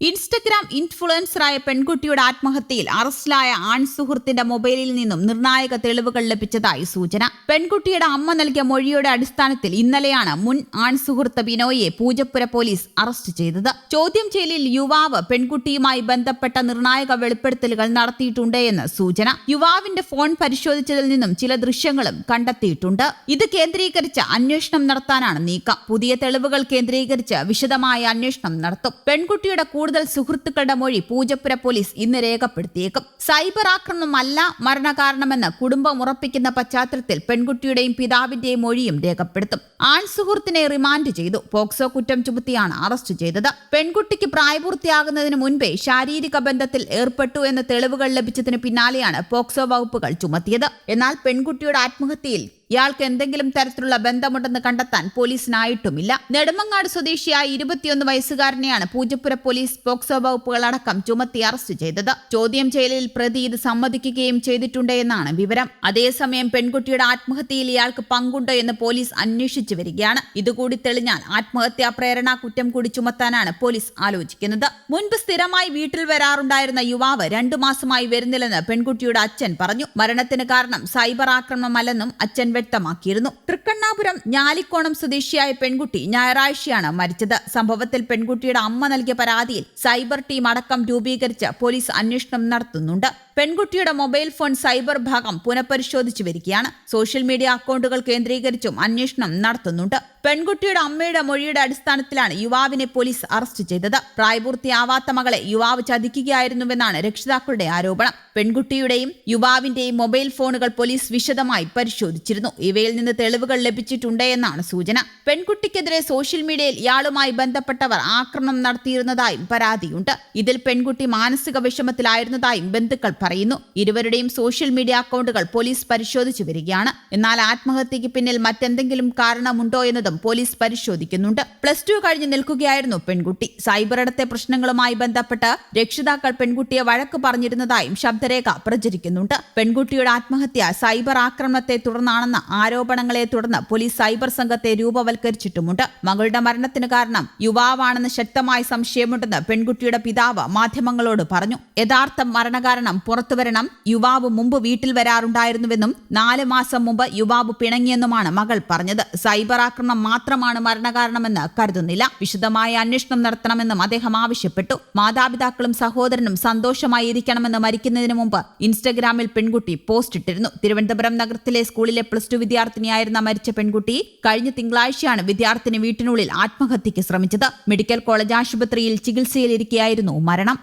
Instagram ഇൻഫ്ലുവൻസറായ പെൺകുട്ടിയുടെ ആത്മഹത്യയിൽ അറസ്റ്റിലായ ആൺ സുഹൃത്തിന്റെ മൊബൈലിൽ നിന്നും നിർണായക തെളിവുകൾ ലഭിച്ചതായി സൂചന. പെൺകുട്ടിയുടെ അമ്മ നൽകിയ മൊഴിയുടെ അടിസ്ഥാനത്തിൽ ഇന്നലെയാണ് മുൻ ആൺ സുഹൃത്ത് ബിനോയെ പൂജപ്പുര പോലീസ് അറസ്റ്റ് ചെയ്തത്. ചോദ്യം ചെയ്യലിൽ യുവാവ് പെൺകുട്ടിയുമായി ബന്ധപ്പെട്ട നിർണായക വെളിപ്പെടുത്തലുകൾ നടത്തിയിട്ടുണ്ട് എന്ന് സൂചന. യുവാവിന്റെ ഫോൺ പരിശോധിച്ചതിൽ നിന്നും ചില ദൃശ്യങ്ങളും കണ്ടെത്തിയിട്ടുണ്ട്. ഇത് കേന്ദ്രീകരിച്ച് അന്വേഷണം നടത്താനാണ് നീക്കം. പുതിയ തെളിവുകൾ കേന്ദ്രീകരിച്ച് വിശദമായ അന്വേഷണം നടത്തും. പെൺകുട്ടിയുടെ കൂടുതൽ സുഹൃത്തുക്കളുടെ മൊഴി പൂജപ്പുര പോലീസ് ഇന്ന് രേഖപ്പെടുത്തിയേക്കും. സൈബർ ആക്രമണമല്ല മരണകാരണമെന്ന് കുടുംബം ഉറപ്പിക്കുന്ന പശ്ചാത്തലത്തിൽ പെൺകുട്ടിയുടെയും പിതാവിന്റെയും മൊഴിയും രേഖപ്പെടുത്തും. ആൺ സുഹൃത്തിനെ റിമാൻഡ് ചെയ്തു. പോക്സോ കുറ്റം ചുമത്തിയാണ് അറസ്റ്റ് ചെയ്തത്. പെൺകുട്ടിക്ക് പ്രായപൂർത്തിയാകുന്നതിന് മുൻപേ ശാരീരിക ബന്ധത്തിൽ ഏർപ്പെട്ടു എന്ന തെളിവുകൾ ലഭിച്ചതിന് പിന്നാലെയാണ് പോക്സോ വകുപ്പുകൾ ചുമത്തിയത്. എന്നാൽ പെൺകുട്ടിയുടെ ആത്മഹത്യയിൽ ഇയാൾക്ക് എന്തെങ്കിലും തരത്തിലുള്ള ബന്ധമുണ്ടെന്ന് കണ്ടെത്താൻ പോലീസിനായിട്ടുമില്ല. നെടുമങ്ങാട് സ്വദേശിയായ ഇരുപത്തിയൊന്ന് വയസ്സുകാരനെയാണ് പൂജപ്പുര പോലീസ് പോക്സോ വകുപ്പുകളടക്കം ചുമത്തി അറസ്റ്റ് ചെയ്തത്. ചോദ്യം ചെയ്യലിൽ പ്രതി ഇത് സമ്മതിക്കുകയും ചെയ്തിട്ടുണ്ട് എന്നാണ് വിവരം. അതേസമയം പെൺകുട്ടിയുടെ ആത്മഹത്യയിൽ ഇയാൾക്ക് പങ്കുണ്ടോ എന്ന് പോലീസ് അന്വേഷിച്ചു വരികയാണ്. ഇതുകൂടി തെളിഞ്ഞാൽ ആത്മഹത്യാ പ്രേരണ കുറ്റം കൂടി ചുമത്താനാണ് പോലീസ് ആലോചിക്കുന്നത്. മുൻപ് സ്ഥിരമായി വീട്ടിൽ വരാറുണ്ടായിരുന്ന യുവാവ് രണ്ടു മാസമായി വരുന്നില്ലെന്ന് പെൺകുട്ടിയുടെ അച്ഛൻ പറഞ്ഞു. മരണത്തിന് കാരണം സൈബർ ആക്രമണമല്ലെന്നും അച്ഛൻ വ്യക്തമാക്കിയിരുന്നു. തൃക്കണ്ണാപുരം ഞാലിക്കോണം സ്വദേശിയായ പെൺകുട്ടി ഞായറാഴ്ചയാണ് മരിച്ചത്. സംഭവത്തിൽ പെൺകുട്ടിയുടെ അമ്മ നൽകിയ പരാതിയിൽ സൈബർ ടീം അടക്കം രൂപീകരിച്ച് പോലീസ് അന്വേഷണം നടത്തുന്നുണ്ട്. പെൺകുട്ടിയുടെ മൊബൈൽ ഫോൺ സൈബർ ഭാഗം പുനഃപരിശോധിച്ചു വരികയാണ്. സോഷ്യൽ മീഡിയ അക്കൗണ്ടുകൾ കേന്ദ്രീകരിച്ചും അന്വേഷണം നടത്തുന്നുണ്ട്. പെൺകുട്ടിയുടെ അമ്മയുടെ മൊഴിയുടെ അടിസ്ഥാനത്തിലാണ് യുവാവിനെ പോലീസ് അറസ്റ്റ് ചെയ്തത്. പ്രായപൂർത്തിയാവാത്ത മകളെ യുവാവ് ചതിക്കുകയായിരുന്നുവെന്നാണ് രക്ഷിതാക്കളുടെ ആരോപണം. പെൺകുട്ടിയുടെയും യുവാവിന്റെയും മൊബൈൽ ഫോണുകൾ പോലീസ് വിശദമായി പരിശോധിച്ചിരുന്നു. ഇവയിൽ നിന്ന് തെളിവുകൾ ലഭിച്ചിട്ടുണ്ട് എന്നാണ് സൂചന. പെൺകുട്ടിക്കെതിരെ സോഷ്യൽ മീഡിയയിൽ ഇയാളുമായി ബന്ധപ്പെട്ടവർ ആക്രമണം നടത്തിയിരുന്നതായും പരാതിയുണ്ട്. ഇതിൽ പെൺകുട്ടി മാനസിക വിഷമത്തിലായിരുന്നതായും ബന്ധുക്കൾ പറയുന്നു. ഇരുവരുടെയും സോഷ്യൽ മീഡിയ അക്കൗണ്ടുകൾ പോലീസ് പരിശോധിച്ചു വരികയാണ്. എന്നാൽ ആത്മഹത്യക്ക് പിന്നിൽ മറ്റെന്തെങ്കിലും കാരണമുണ്ടോ എന്നതും പോലീസ് പരിശോധിക്കുന്നുണ്ട്. പ്ലസ് ടു കഴിഞ്ഞ് നിൽക്കുകയായിരുന്നു പെൺകുട്ടി. സൈബർ ഇടത്തെ പ്രശ്നങ്ങളുമായി ബന്ധപ്പെട്ട് രക്ഷിതാക്കൾ പെൺകുട്ടിയെ വഴക്ക് പറഞ്ഞിരുന്നതായും ശബ്ദരേഖ പ്രചരിക്കുന്നുണ്ട്. പെൺകുട്ടിയുടെ ആത്മഹത്യ സൈബർ ആക്രമണത്തെ തുടർന്നാണെന്ന ആരോപണങ്ങളെ തുടർന്ന് പോലീസ് സൈബർ സംഘത്തെ രൂപവൽക്കരിച്ചിട്ടുമുണ്ട്. മകളുടെ മരണത്തിന് കാരണം യുവാവാണെന്ന് ശക്തമായ സംശയമുണ്ടെന്ന് പെൺകുട്ടിയുടെ പിതാവ് മാധ്യമങ്ങളോട് പറഞ്ഞു. യഥാർത്ഥ മരണകാരണം പുറത്തുവരണം യുവാവ് മുമ്പ് വീട്ടിൽ വരാറുണ്ടായിരുന്നുവെന്നും നാല് മാസം മുമ്പ് യുവാവ് പിണങ്ങിയെന്നുമാണ് മകൾ പറഞ്ഞത്. സൈബർ ആക്രമണം മാത്രമാണ് മരണകാരണമെന്ന് കരുതുന്നില്ല. വിശദമായ അന്വേഷണം നടത്തണമെന്നും അദ്ദേഹം ആവശ്യപ്പെട്ടു. മാതാപിതാക്കളും സഹോദരനും സന്തോഷമായി ഇരിക്കണമെന്ന് മരിക്കുന്നതിന് മുമ്പ് ഇൻസ്റ്റഗ്രാമിൽ പെൺകുട്ടി പോസ്റ്റ് ഇട്ടിരുന്നു തിരുവനന്തപുരം നഗരത്തിലെ സ്കൂളിലെ ടു വിദ്യാർത്ഥിനിയായിരുന്ന മരിച്ച പെൺകുട്ടി കഴിഞ്ഞ തിങ്കളാഴ്ചയാണ് വിദ്യാർത്ഥിനി വീട്ടിനുള്ളിൽ ആത്മഹത്യയ്ക്ക് ശ്രമിച്ചത്. മെഡിക്കൽ കോളേജ് ആശുപത്രിയിൽ ചികിത്സയിലിരിക്കെയായിരുന്നു മരണം.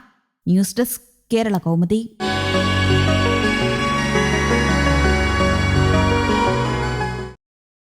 News desk Kerala Kaumudi.